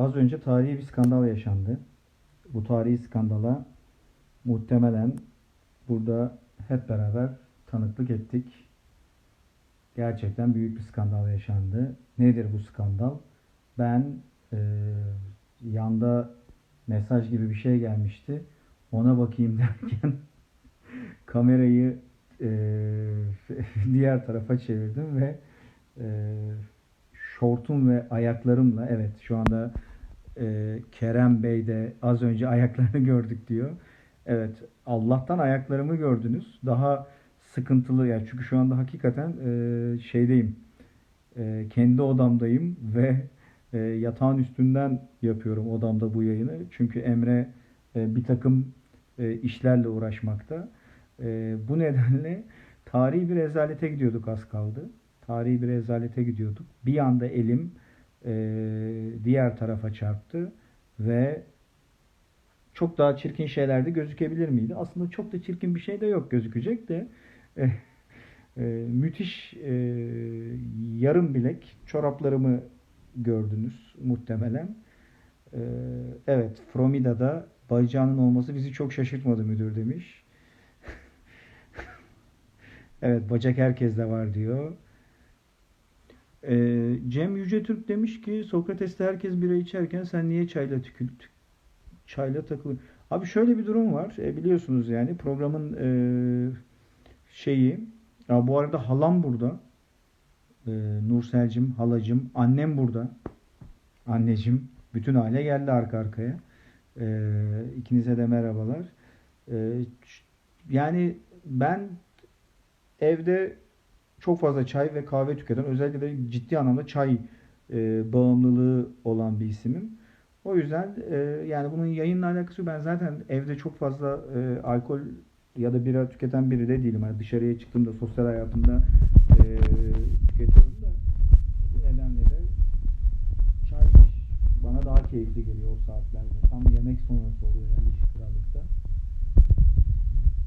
az önce tarihi bir skandal yaşandı. Bu tarihi skandala muhtemelen burada hep beraber tanıklık ettik. Gerçekten büyük bir skandal yaşandı. Nedir bu skandal? Ben e, yanda mesaj gibi bir şey gelmişti. Ona bakayım derken kamerayı e, diğer tarafa çevirdim ve e, şortum ve ayaklarımla evet şu anda e, Kerem Bey de az önce ayaklarını gördük diyor. Evet Allah'tan ayaklarımı gördünüz. Daha sıkıntılı yani çünkü şu anda hakikaten e, şeydeyim. E, kendi odamdayım ve e, yatağın üstünden yapıyorum odamda bu yayını. Çünkü Emre bir takım işlerle uğraşmakta. Bu nedenle tarihi bir rezalete gidiyorduk az kaldı. Tarihi bir rezalete gidiyorduk. Bir anda elim e, diğer tarafa çarptı ve çok daha çirkin şeyler de gözükebilir miydi? Aslında çok da çirkin bir şey de yok gözükecek de e, e, müthiş e, yarım bilek çoraplarımı gördünüz muhtemelen. E, evet Fromida'da bacağının olması bizi çok şaşırtmadı müdür demiş. evet bacak herkeste var diyor. E, Cem Yüce Türk demiş ki Sokrates'te herkes bira içerken sen niye çayla tükür, çayla takılır? Abi şöyle bir durum var. E, biliyorsunuz yani programın e, şeyi ya bu arada halam burada. E, Nurselcim, halacım, annem burada. Anneciğim. Bütün aile geldi arka arkaya. E, ikinize de merhabalar. E, yani ben evde çok fazla çay ve kahve tüketen, özellikle de ciddi anlamda çay e, bağımlılığı olan bir isimim. O yüzden e, yani bunun yayınla alakası. Ben zaten evde çok fazla e, alkol ya da bira tüketen biri de değilim. Yani dışarıya çıktığımda sosyal hayatımda e, tüketiyorum da nedenle de çay bana daha keyifli geliyor o saatlerde. Tam yemek sonrası oluyor yerleşik krallıkta.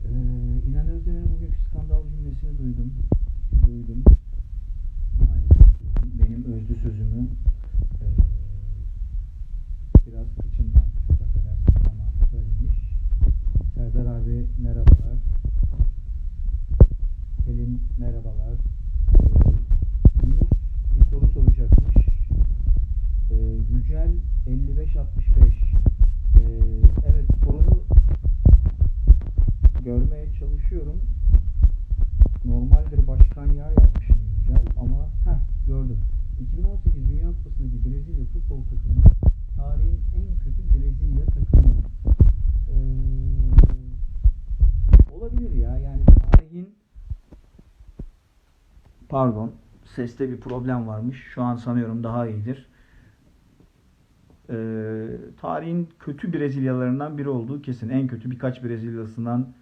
Ee, İnan Özdemir'in bugünkü skandal cümlesini duydum. Duydum. Benim özlü sözümü e, biraz kıçından çok affedersiniz ama söylemiş. Serdar abi merhabalar. Pelin merhabalar. Yunus bir soru soracakmış. Ee, Yücel 5565. Ee, evet sorunu görmeye çalışıyorum. Başkan yer yapmışım Yücel ama heh gördüm. 2018 Dünya Kupası'ndaki Brezilya futbol takımı tarihin en kötü Brezilya takımı. Ee, olabilir ya yani tarihin pardon seste bir problem varmış. Şu an sanıyorum daha iyidir. Ee, tarihin kötü Brezilyalarından biri olduğu kesin. En kötü birkaç Brezilyasından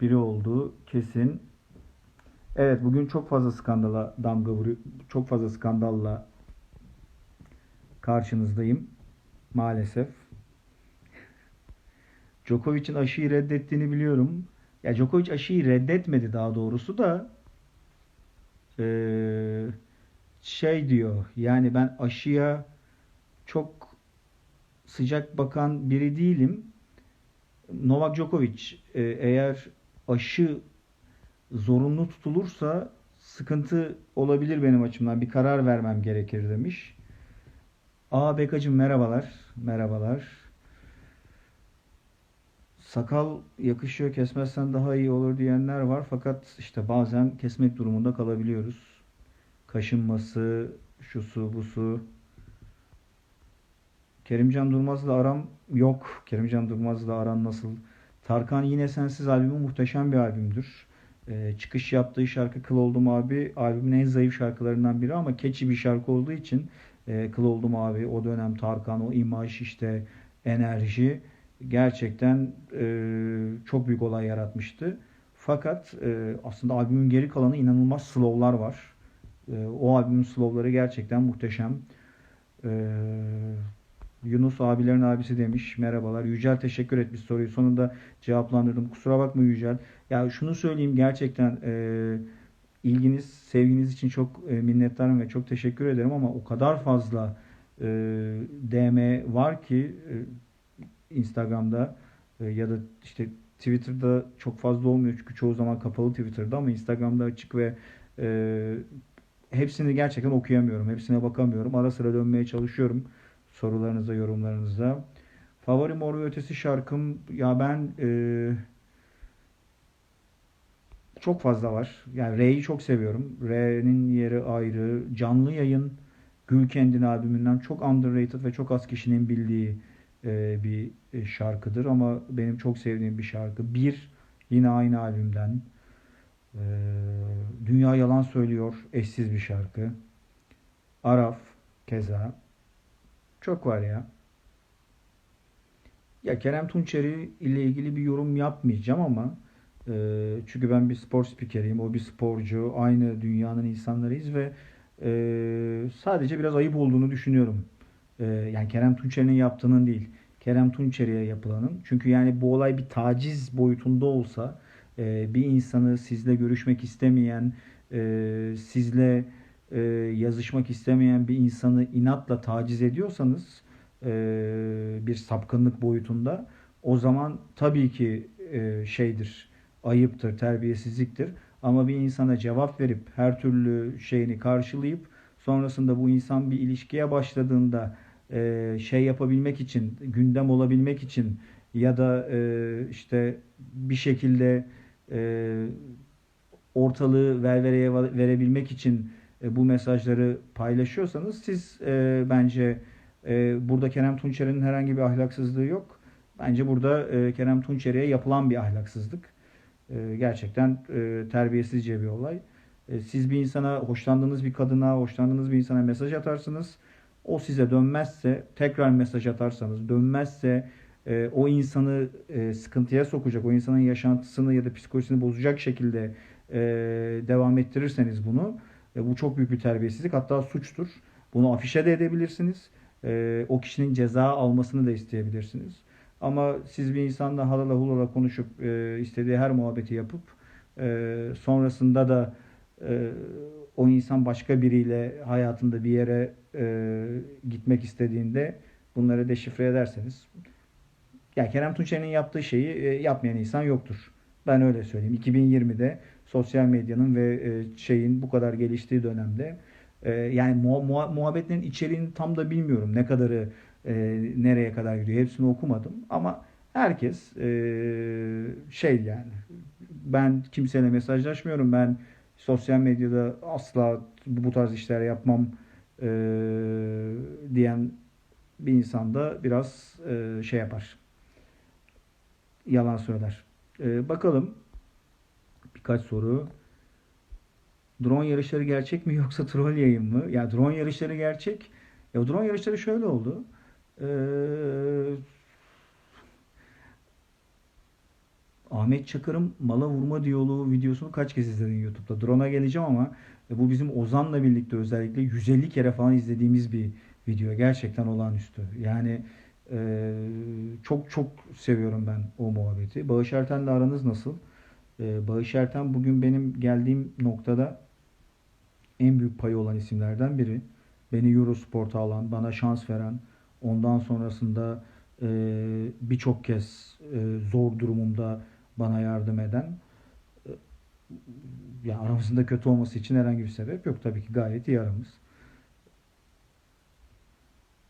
biri olduğu kesin. Evet bugün çok fazla skandala damga vuruyor. Çok fazla skandalla karşınızdayım. Maalesef. Djokovic'in aşıyı reddettiğini biliyorum. Ya Djokovic aşıyı reddetmedi daha doğrusu da ee, şey diyor. Yani ben aşıya çok sıcak bakan biri değilim. Novak Djokovic eğer aşı zorunlu tutulursa sıkıntı olabilir benim açımdan. Bir karar vermem gerekir demiş. Aa Bekacım merhabalar. Merhabalar. Sakal yakışıyor kesmezsen daha iyi olur diyenler var. Fakat işte bazen kesmek durumunda kalabiliyoruz. Kaşınması, şusu, busu. Kerimcan Durmaz'la aram yok. Kerimcan Durmaz'la aran nasıl? Tarkan Yine Sensiz albümü muhteşem bir albümdür. Ee, çıkış yaptığı şarkı Kıl Oldum Abi albümün en zayıf şarkılarından biri ama catchy bir şarkı olduğu için e, Kıl Oldum Abi o dönem Tarkan o imaj işte enerji gerçekten e, çok büyük olay yaratmıştı. Fakat e, aslında albümün geri kalanı inanılmaz slowlar var. O albümün slowları gerçekten muhteşem. Yunus abilerin abisi demiş. Merhabalar. Yücel teşekkür etmiş soruyu. Sonunda cevaplandırdım. Kusura bakma Yücel. Ya şunu söyleyeyim gerçekten e, ilginiz, sevginiz için çok e, minnettarım ve çok teşekkür ederim ama o kadar fazla e, DM var ki e, Instagram'da e, ya da işte Twitter'da çok fazla olmuyor çünkü çoğu zaman kapalı Twitter'da ama Instagram'da açık ve e, hepsini gerçekten okuyamıyorum. Hepsine bakamıyorum. Ara sıra dönmeye çalışıyorum sorularınıza, yorumlarınıza. Favori Mor ve Ötesi şarkım ya ben e, çok fazla var. Yani R'yi çok seviyorum. R'nin yeri ayrı. Canlı yayın Gül Kendin albümünden çok underrated ve çok az kişinin bildiği e, bir e, şarkıdır ama benim çok sevdiğim bir şarkı. Bir yine aynı albümden. E, Dünya Yalan Söylüyor eşsiz bir şarkı. Araf keza. Çok var ya. Ya Kerem Tunçeri ile ilgili bir yorum yapmayacağım ama e, çünkü ben bir spor spikeriyim, o bir sporcu, aynı dünyanın insanlarıyız ve e, sadece biraz ayıp olduğunu düşünüyorum. E, yani Kerem Tunçeri'nin yaptığının değil, Kerem Tunçeri'ye yapılanın. Çünkü yani bu olay bir taciz boyutunda olsa e, bir insanı sizle görüşmek istemeyen, e, sizle e, yazışmak istemeyen bir insanı inatla taciz ediyorsanız e, bir sapkınlık boyutunda o zaman tabii ki e, şeydir, ayıptır, terbiyesizliktir. Ama bir insana cevap verip her türlü şeyini karşılayıp sonrasında bu insan bir ilişkiye başladığında e, şey yapabilmek için, gündem olabilmek için ya da e, işte bir şekilde e, ortalığı velvereye verebilmek için e, bu mesajları paylaşıyorsanız siz e, bence e, burada Kerem Tunçer'in herhangi bir ahlaksızlığı yok. Bence burada e, Kerem Tunçer'e yapılan bir ahlaksızlık. E, gerçekten e, terbiyesizce bir olay. E, siz bir insana, hoşlandığınız bir kadına, hoşlandığınız bir insana mesaj atarsınız. O size dönmezse, tekrar mesaj atarsanız, dönmezse e, o insanı e, sıkıntıya sokacak, o insanın yaşantısını ya da psikolojisini bozacak şekilde e, devam ettirirseniz bunu, e, bu çok büyük bir terbiyesizlik, hatta suçtur. Bunu afişe de edebilirsiniz. E, o kişinin ceza almasını da isteyebilirsiniz. Ama siz bir insanla halala hulala konuşup e, istediği her muhabbeti yapıp e, sonrasında da e, o insan başka biriyle hayatında bir yere e, gitmek istediğinde bunları deşifre ederseniz ya Kerem Tunçer'in yaptığı şeyi e, yapmayan insan yoktur. Ben öyle söyleyeyim. 2020'de sosyal medyanın ve e, şeyin bu kadar geliştiği dönemde e, yani muha- muha- muhabbetlerin içeriğini tam da bilmiyorum. Ne kadarı e, nereye kadar gidiyor hepsini okumadım ama herkes şey yani ben kimseyle mesajlaşmıyorum. Ben sosyal medyada asla bu tarz işler yapmam diyen bir insan da biraz şey yapar. Yalan söyler. Bakalım birkaç soru. Drone yarışları gerçek mi yoksa troll yayın mı? Ya drone yarışları gerçek. Ya drone yarışları şöyle oldu. Ee, Ahmet Çakır'ın mala vurma diyaloğu videosunu kaç kez izledin YouTube'da? Drone'a geleceğim ama e, bu bizim Ozan'la birlikte özellikle 150 kere falan izlediğimiz bir video. Gerçekten olağanüstü. Yani e, çok çok seviyorum ben o muhabbeti. Bağış Erten'le aranız nasıl? E, Bağış Erten bugün benim geldiğim noktada en büyük payı olan isimlerden biri. Beni Eurosport'a alan, bana şans veren, ondan sonrasında e, birçok kez e, zor durumumda bana yardım eden e, ya aramızda kötü olması için herhangi bir sebep yok. Tabii ki gayet iyi aramız.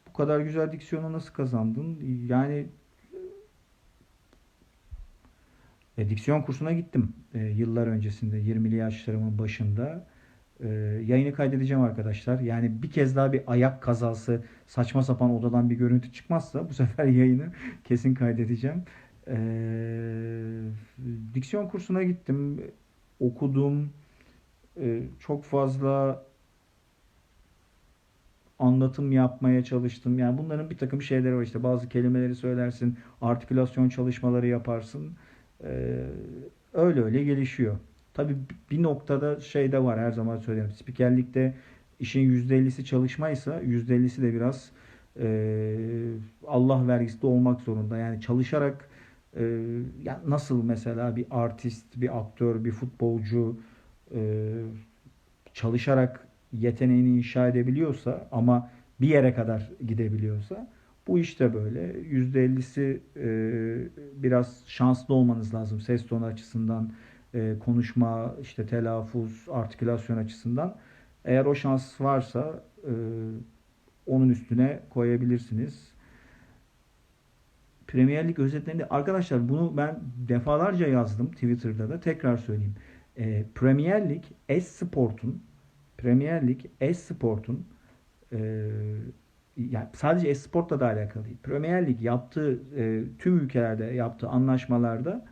Bu kadar güzel diksiyonu nasıl kazandın? Yani e, diksiyon kursuna gittim e, yıllar öncesinde 20'li yaşlarımın başında. E, yayını kaydedeceğim arkadaşlar. Yani bir kez daha bir ayak kazası saçma sapan odadan bir görüntü çıkmazsa bu sefer yayını kesin kaydedeceğim. E, diksiyon kursuna gittim. Okudum. E, çok fazla anlatım yapmaya çalıştım. Yani bunların bir takım şeyleri var işte. Bazı kelimeleri söylersin, artikülasyon çalışmaları yaparsın. Ee, öyle öyle gelişiyor. Tabii bir noktada şey de var her zaman söylerim. Spikerlikte işin %50'si çalışmaysa %50'si de biraz e, Allah vergisi de olmak zorunda. Yani çalışarak e, ya nasıl mesela bir artist, bir aktör, bir futbolcu e, çalışarak yeteneğini inşa edebiliyorsa ama bir yere kadar gidebiliyorsa bu işte böyle. %50'si e, biraz şanslı olmanız lazım ses tonu açısından, e, konuşma, işte telaffuz, artikülasyon açısından. Eğer o şans varsa e, onun üstüne koyabilirsiniz. Premier Lig özetlerinde arkadaşlar bunu ben defalarca yazdım Twitter'da da tekrar söyleyeyim. E, Premier Lig Esport'un Premier Lig Esport'un e, yani sadece Esport'la da alakalı değil. Premier Lig yaptığı e, tüm ülkelerde yaptığı anlaşmalarda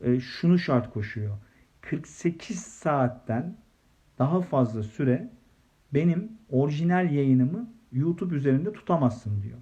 e, şunu şart koşuyor. 48 saatten daha fazla süre benim orijinal yayınımı YouTube üzerinde tutamazsın diyor.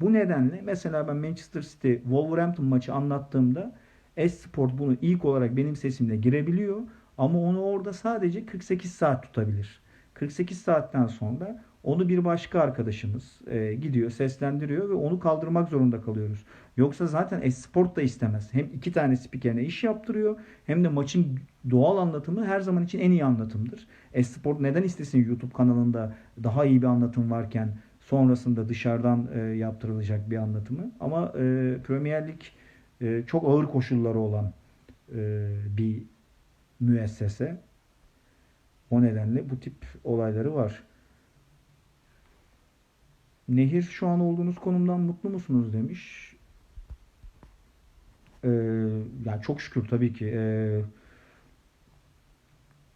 Bu nedenle mesela ben Manchester City Wolverhampton maçı anlattığımda Esport bunu ilk olarak benim sesimle girebiliyor ama onu orada sadece 48 saat tutabilir. 48 saatten sonra onu bir başka arkadaşımız e, gidiyor, seslendiriyor ve onu kaldırmak zorunda kalıyoruz. Yoksa zaten Esport da istemez. Hem iki tane spikerine iş yaptırıyor hem de maçın doğal anlatımı her zaman için en iyi anlatımdır. Esport neden istesin YouTube kanalında daha iyi bir anlatım varken sonrasında dışarıdan e, yaptırılacak bir anlatımı. Ama e, Premier Lig e, çok ağır koşulları olan e, bir müessese. O nedenle bu tip olayları var. Nehir şu an olduğunuz konumdan mutlu musunuz demiş. Ee, yani çok şükür tabii ki. Ee,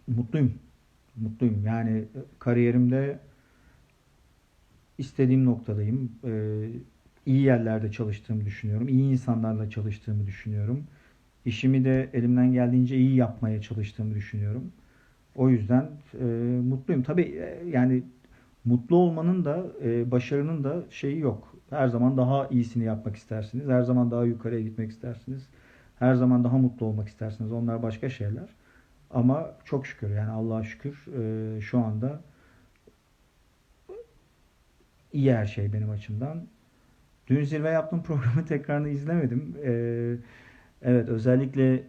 mutluyum. Mutluyum. Yani kariyerimde istediğim noktadayım. Ee, iyi yerlerde çalıştığımı düşünüyorum. İyi insanlarla çalıştığımı düşünüyorum. İşimi de elimden geldiğince iyi yapmaya çalıştığımı düşünüyorum. O yüzden e, mutluyum. Tabii e, yani mutlu olmanın da e, başarının da şeyi yok. Her zaman daha iyisini yapmak istersiniz. Her zaman daha yukarıya gitmek istersiniz. Her zaman daha mutlu olmak istersiniz. Onlar başka şeyler. Ama çok şükür yani Allah'a şükür e, şu anda iyi her şey benim açımdan. Dün zirve yaptığım programı tekrarını izlemedim. E, evet özellikle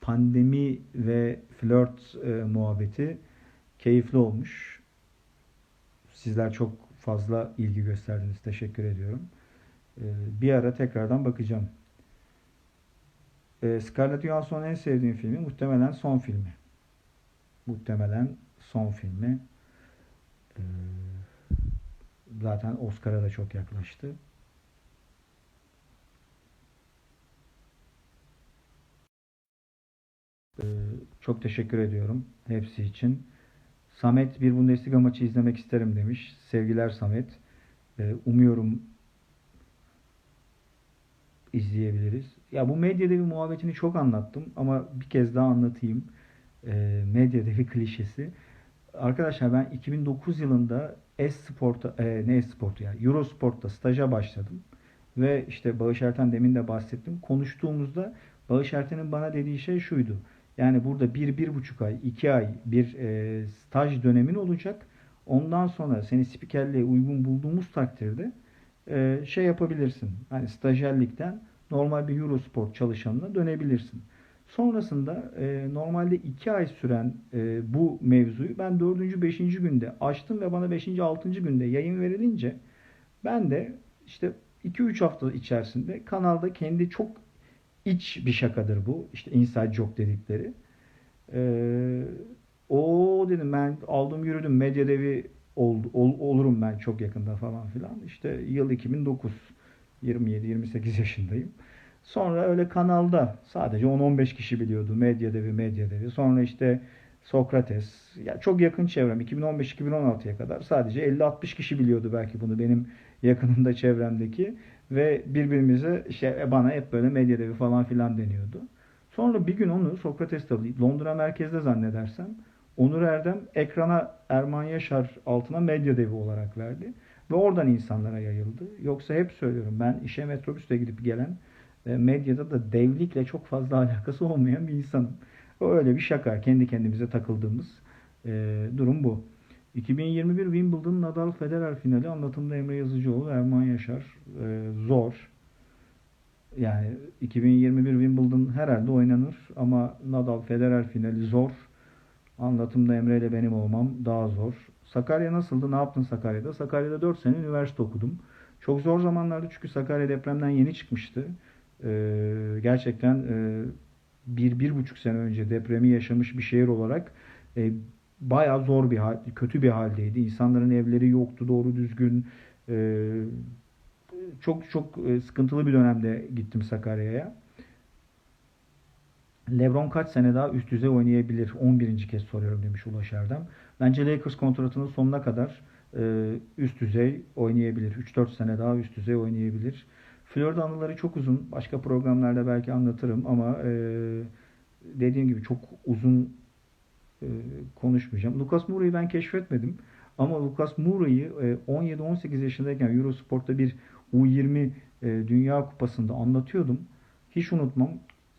pandemi ve flört e, muhabbeti keyifli olmuş. Sizler çok fazla ilgi gösterdiniz. Teşekkür ediyorum. E, bir ara tekrardan bakacağım. E, Scarlett Johansson'un en sevdiğim filmi muhtemelen son filmi. Muhtemelen son filmi. E, zaten Oscar'a da çok yaklaştı. Ee, çok teşekkür ediyorum hepsi için. Samet bir Bundesliga maçı izlemek isterim demiş. Sevgiler Samet. Ee, umuyorum izleyebiliriz. Ya bu medya devi muhabbetini çok anlattım ama bir kez daha anlatayım. E, medya devi klişesi. Arkadaşlar ben 2009 yılında Esport'a, e, ne Esport'u ya, Eurosport'ta staja başladım. Ve işte Bağış Erten demin de bahsettim. Konuştuğumuzda Bağış Erten'in bana dediği şey şuydu. Yani burada bir, bir buçuk ay, iki ay bir e, staj dönemin olacak. Ondan sonra seni spikerliğe uygun bulduğumuz takdirde e, şey yapabilirsin. Hani stajyerlikten normal bir Eurosport çalışanına dönebilirsin. Sonrasında e, normalde 2 ay süren e, bu mevzuyu ben 4. 5. günde açtım ve bana 5. 6. günde yayın verilince ben de işte 2-3 hafta içerisinde kanalda kendi çok iç bir şakadır bu. İşte inside joke dedikleri. Ee, o dedim ben aldım yürüdüm medya devi ol, ol, olurum ben çok yakında falan filan. İşte yıl 2009 27-28 yaşındayım. Sonra öyle kanalda sadece 10-15 kişi biliyordu medya devi medya devi. Sonra işte Sokrates ya çok yakın çevrem 2015-2016'ya kadar sadece 50-60 kişi biliyordu belki bunu benim yakınımda çevremdeki ve birbirimize şey bana hep böyle medya devi falan filan deniyordu. Sonra bir gün onu Sokrates tabii Londra merkezde zannedersem Onur Erdem ekrana Erman Yaşar altına medya devi olarak verdi. Ve oradan insanlara yayıldı. Yoksa hep söylüyorum ben işe metrobüste gidip gelen e, medyada da devlikle çok fazla alakası olmayan bir insanım. O öyle bir şaka. Kendi kendimize takıldığımız e, durum bu. 2021 Wimbledon Nadal Federer finali anlatımda Emre Yazıcıoğlu, Erman Yaşar. E, zor. Yani 2021 Wimbledon herhalde oynanır ama Nadal Federer finali zor. Anlatımda Emre ile benim olmam daha zor. Sakarya nasıldı? Ne yaptın Sakarya'da? Sakarya'da 4 sene üniversite okudum. Çok zor zamanlardı çünkü Sakarya depremden yeni çıkmıştı. Ee, gerçekten e, bir, bir buçuk sene önce depremi yaşamış bir şehir olarak e, bayağı zor bir hal, kötü bir haldeydi. İnsanların evleri yoktu doğru düzgün. E, çok çok e, sıkıntılı bir dönemde gittim Sakarya'ya. LeBron kaç sene daha üst düzey oynayabilir? 11. kez soruyorum demiş Ulaş Erdem. Bence Lakers kontratının sonuna kadar e, üst düzey oynayabilir. 3-4 sene daha üst düzey oynayabilir. Florida anıları çok uzun. Başka programlarda belki anlatırım ama e, dediğim gibi çok uzun e, konuşmayacağım. Lucas Moura'yı ben keşfetmedim. Ama Lucas Moura'yı e, 17-18 yaşındayken Eurosport'ta bir U20 e, Dünya Kupası'nda anlatıyordum. Hiç unutmam.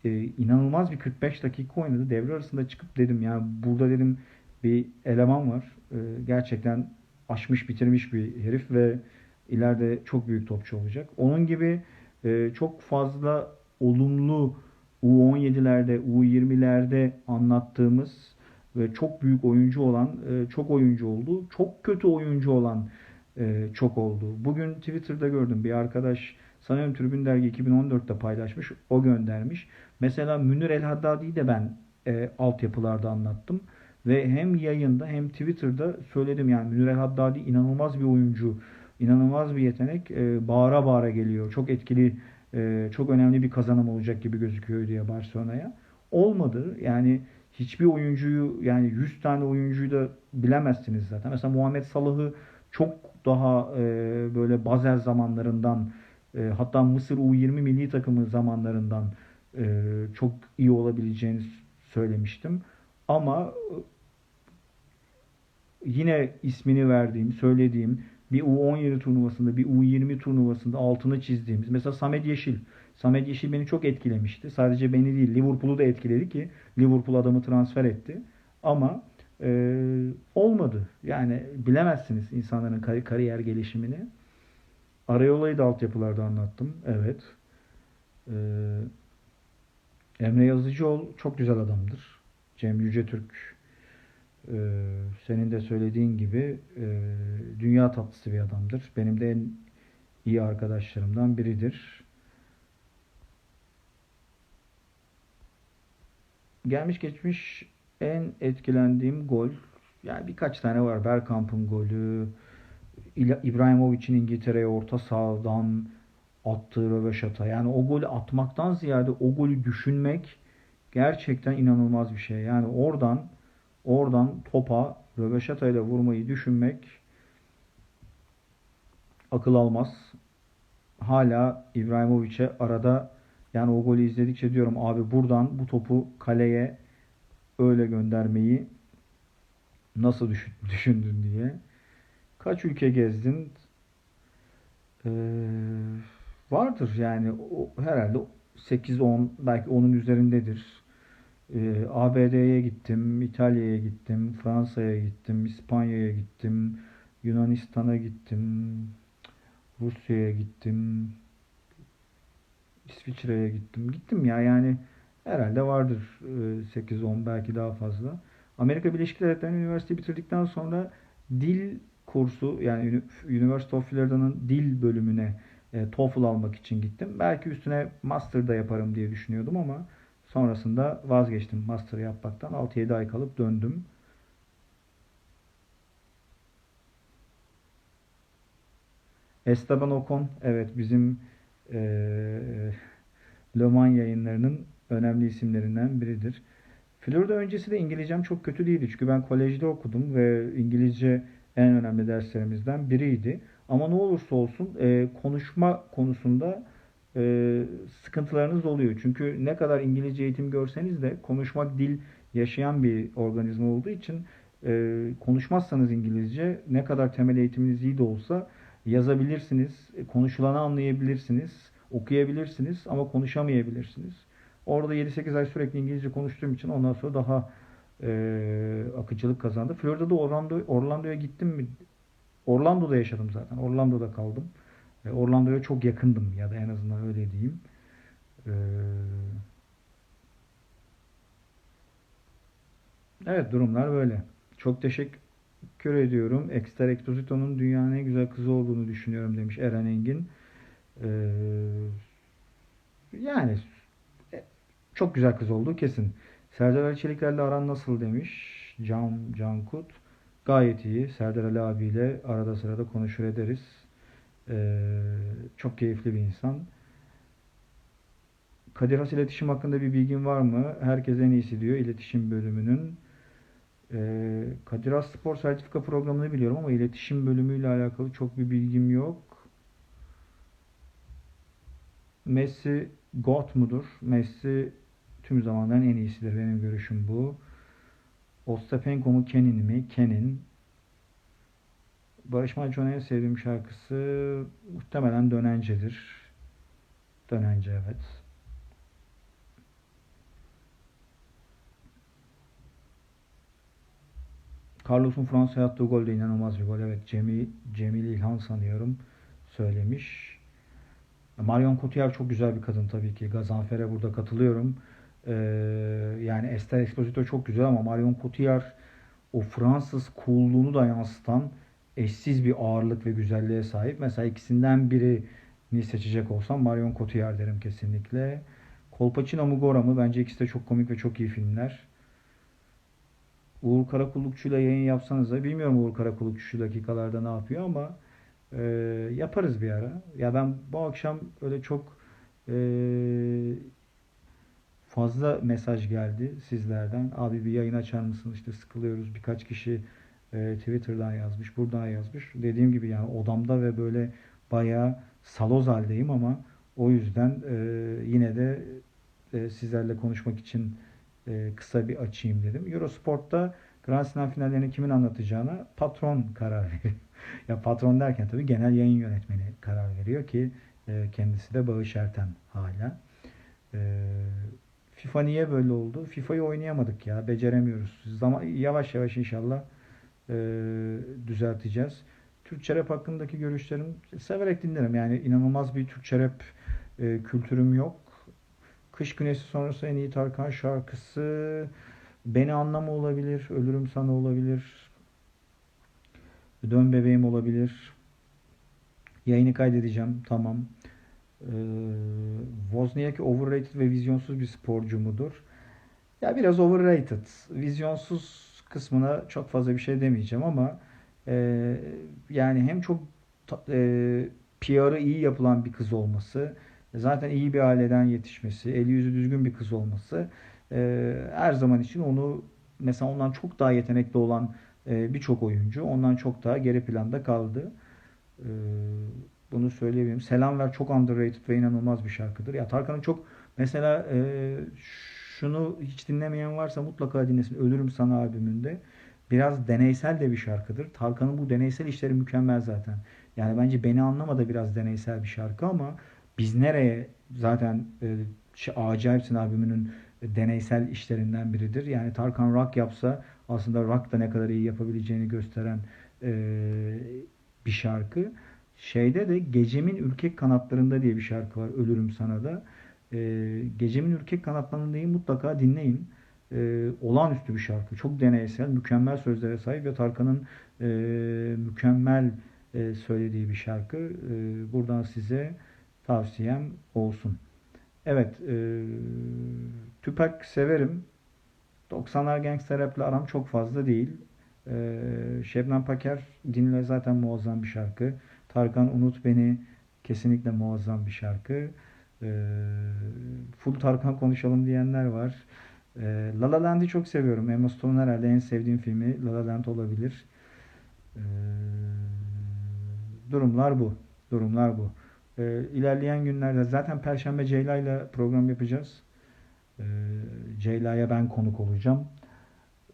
E, inanılmaz bir 45 dakika oynadı. Devre arasında çıkıp dedim yani burada dedim bir eleman var. E, gerçekten aşmış bitirmiş bir herif ve ileride çok büyük topçu olacak. Onun gibi e, çok fazla olumlu U17'lerde, U20'lerde anlattığımız ve çok büyük oyuncu olan e, çok oyuncu oldu. Çok kötü oyuncu olan e, çok oldu. Bugün Twitter'da gördüm bir arkadaş sanıyorum Tribün Dergi 2014'te paylaşmış. O göndermiş. Mesela Münir El Haddadi'yi de ben e, altyapılarda anlattım. Ve hem yayında hem Twitter'da söyledim yani Münir El Haddadi inanılmaz bir oyuncu. İnanılmaz bir yetenek. E, bağıra bağıra geliyor. Çok etkili, e, çok önemli bir kazanım olacak gibi gözüküyor diye Barcelona'ya. Olmadı. Yani hiçbir oyuncuyu yani 100 tane oyuncuyu da bilemezsiniz zaten. Mesela Muhammed Salah'ı çok daha e, böyle Bazel zamanlarından e, hatta Mısır U20 milli takımı zamanlarından e, çok iyi olabileceğini söylemiştim. Ama yine ismini verdiğim, söylediğim bir U17 turnuvasında, bir U20 turnuvasında altını çizdiğimiz mesela Samet Yeşil. Samet Yeşil beni çok etkilemişti. Sadece beni değil, Liverpool'u da etkiledi ki Liverpool adamı transfer etti. Ama e, olmadı. Yani bilemezsiniz insanların kar- kariyer gelişimini. Arayola'yı da altyapılarda anlattım. Evet. Ee, Emre Yazıcıoğlu çok güzel adamdır. Cem Yücetürk e, senin de söylediğin gibi e, dünya tatlısı bir adamdır. Benim de en iyi arkadaşlarımdan biridir. Gelmiş geçmiş en etkilendiğim gol yani birkaç tane var. Bergkamp'ın golü, İbrahimovic'in İngiltere'ye orta sahadan attığı röveşata. Yani o golü atmaktan ziyade o golü düşünmek gerçekten inanılmaz bir şey. Yani oradan oradan topa röveşata ile vurmayı düşünmek akıl almaz. Hala İbrahimovic'e arada yani o golü izledikçe diyorum abi buradan bu topu kaleye öyle göndermeyi nasıl düşündün diye. Kaç ülke gezdin? Ee, vardır yani o, herhalde 8-10 belki onun üzerindedir. Ee, ABD'ye gittim, İtalya'ya gittim, Fransa'ya gittim, İspanya'ya gittim, Yunanistan'a gittim, Rusya'ya gittim, İsviçre'ye gittim. Gittim ya yani herhalde vardır 8-10 belki daha fazla. Amerika Birleşik Devletleri'nde üniversiteyi bitirdikten sonra dil kursu yani University of Florida'nın dil bölümüne e, TOEFL almak için gittim. Belki üstüne master da yaparım diye düşünüyordum ama sonrasında vazgeçtim master yapmaktan. 6-7 ay kalıp döndüm. Esteban Ocon evet bizim e, Le Mans yayınlarının önemli isimlerinden biridir. Florida öncesi de İngilizcem çok kötü değildi. Çünkü ben kolejde okudum ve İngilizce en önemli derslerimizden biriydi. Ama ne olursa olsun e, konuşma konusunda e, sıkıntılarınız oluyor. Çünkü ne kadar İngilizce eğitim görseniz de konuşmak dil yaşayan bir organizma olduğu için e, konuşmazsanız İngilizce ne kadar temel eğitiminiz iyi de olsa yazabilirsiniz, konuşulanı anlayabilirsiniz, okuyabilirsiniz ama konuşamayabilirsiniz. Orada 7-8 ay sürekli İngilizce konuştuğum için ondan sonra daha e, akıcılık kazandı. Florida'da Orlando, Orlando'ya gittim mi? Orlando'da yaşadım zaten. Orlando'da kaldım. E, Orlando'ya çok yakındım ya da en azından öyle diyeyim. E, evet durumlar böyle. Çok teşekkür ediyorum. Extra Exposito'nun dünyanın en güzel kızı olduğunu düşünüyorum demiş Eren Engin. Ee, yani e, çok güzel kız olduğu kesin. Serdar Ali Çelikler'le aran nasıl demiş Can Cankut. Gayet iyi. Serdar Ali abiyle arada sırada konuşur ederiz. Ee, çok keyifli bir insan. Kadir Has iletişim hakkında bir bilgin var mı? Herkes en iyisi diyor iletişim bölümünün. Ee, Kadir Has Spor Sertifika programını biliyorum ama iletişim bölümüyle alakalı çok bir bilgim yok. Messi GOAT mudur? Messi tüm zamanların en iyisidir. Benim görüşüm bu. Ostapenko mu Kenin mi? Kenin. Barış Manço'nun en sevdiğim şarkısı muhtemelen Dönence'dir. Dönence evet. Carlos'un Fransa'ya attığı gol de inanılmaz bir gol. Evet Cemil, Cemil İlhan sanıyorum söylemiş. Marion Cotillard çok güzel bir kadın tabii ki. Gazanfer'e burada katılıyorum. Ee, yani Esther Exposito çok güzel ama Marion Cotillard o Fransız coolluğunu da yansıtan eşsiz bir ağırlık ve güzelliğe sahip. Mesela ikisinden birini seçecek olsam Marion Cotillard derim kesinlikle. Kolpaçino mu Gora mı? Bence ikisi de çok komik ve çok iyi filmler. Uğur Karakullukçu'yla yayın yapsanız da bilmiyorum Uğur Karakullukçu dakikalarda ne yapıyor ama e, yaparız bir ara. Ya ben bu akşam öyle çok e, fazla mesaj geldi sizlerden. Abi bir yayın açar mısın? İşte sıkılıyoruz. Birkaç kişi e, Twitter'dan yazmış, buradan yazmış. Dediğim gibi yani odamda ve böyle bayağı saloz haldeyim ama o yüzden e, yine de e, sizlerle konuşmak için e, kısa bir açayım dedim. Eurosport'ta Grand Slam finallerini kimin anlatacağına patron karar veriyor. ya patron derken tabii genel yayın yönetmeni karar veriyor ki kendisi de Bağış Erten hala. FIFA niye böyle oldu? FIFA'yı oynayamadık ya. Beceremiyoruz. Zaman, yavaş yavaş inşallah düzelteceğiz. Türkçe rap hakkındaki görüşlerim severek dinlerim. Yani inanılmaz bir Türkçe rap e, kültürüm yok. Kış Güneşi sonrası en iyi Tarkan şarkısı Beni Anlama olabilir, Ölürüm Sana olabilir, Dön Bebeğim olabilir. Yayını kaydedeceğim, tamam. Ee, Wozniacki overrated ve vizyonsuz bir sporcu mudur? Ya biraz overrated. Vizyonsuz kısmına çok fazla bir şey demeyeceğim ama e, yani hem çok e, PR'ı iyi yapılan bir kız olması, zaten iyi bir aileden yetişmesi, eli yüzü düzgün bir kız olması e, her zaman için onu mesela ondan çok daha yetenekli olan e, birçok oyuncu ondan çok daha geri planda kaldı. E, bunu söyleyebilirim. Selam Ver çok underrated ve inanılmaz bir şarkıdır. Ya Tarkan'ın çok mesela e, şunu hiç dinlemeyen varsa mutlaka dinlesin. Ölürüm Sana albümünde. Biraz deneysel de bir şarkıdır. Tarkan'ın bu deneysel işleri mükemmel zaten. Yani bence Beni Anlama da biraz deneysel bir şarkı ama Biz Nereye zaten e, şey, Acayipsin albümünün deneysel işlerinden biridir. Yani Tarkan rock yapsa aslında rock da ne kadar iyi yapabileceğini gösteren e, bir şarkı. Şeyde de Gecemin Ürkek Kanatlarında diye bir şarkı var. Ölürüm Sana da. E, Gecemin Ürkek Kanatlarında'yı mutlaka dinleyin. E, olağanüstü bir şarkı. Çok deneysel, mükemmel sözlere sahip ve Tarkan'ın e, mükemmel e, söylediği bir şarkı. E, buradan size tavsiyem olsun. Evet, e, Tupac severim. 90'lar gangster rap'le aram çok fazla değil. E, Şebnem Paker dinle zaten muazzam bir şarkı. Tarkan Unut Beni kesinlikle muazzam bir şarkı. E, full Tarkan konuşalım diyenler var. E, La La Land'i çok seviyorum. Emma Stone'un herhalde en sevdiğim filmi La La Land olabilir. E, durumlar bu. Durumlar bu. E, ilerleyen günlerde zaten Perşembe Ceyla ile program yapacağız. E, Ceyla'ya ben konuk olacağım.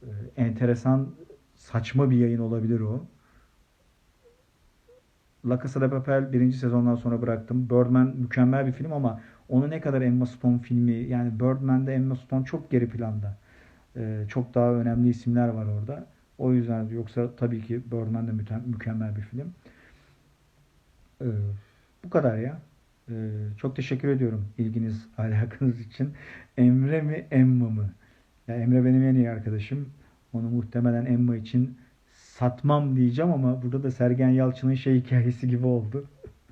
E, enteresan, saçma bir yayın olabilir o. La Casa de Papel birinci sezondan sonra bıraktım. Birdman mükemmel bir film ama onu ne kadar Emma Stone filmi yani Birdman'de Emma Stone çok geri planda. Ee, çok daha önemli isimler var orada. O yüzden yoksa tabii ki Birdman de mükemmel bir film. Ee, bu kadar ya. Ee, çok teşekkür ediyorum ilginiz, alakanız için. Emre mi, Emma mı? Ya Emre benim en iyi arkadaşım. Onu muhtemelen Emma için satmam diyeceğim ama burada da Sergen Yalçın'ın şey hikayesi gibi oldu.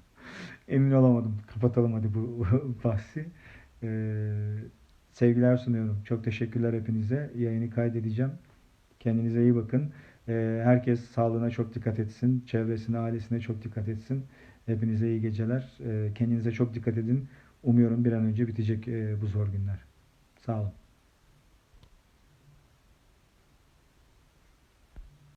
Emin olamadım. Kapatalım hadi bu bahsi. Ee, sevgiler sunuyorum. Çok teşekkürler hepinize. Yayını kaydedeceğim. Kendinize iyi bakın. Ee, herkes sağlığına çok dikkat etsin. Çevresine, ailesine çok dikkat etsin. Hepinize iyi geceler. Ee, kendinize çok dikkat edin. Umuyorum bir an önce bitecek e, bu zor günler. Sağ olun.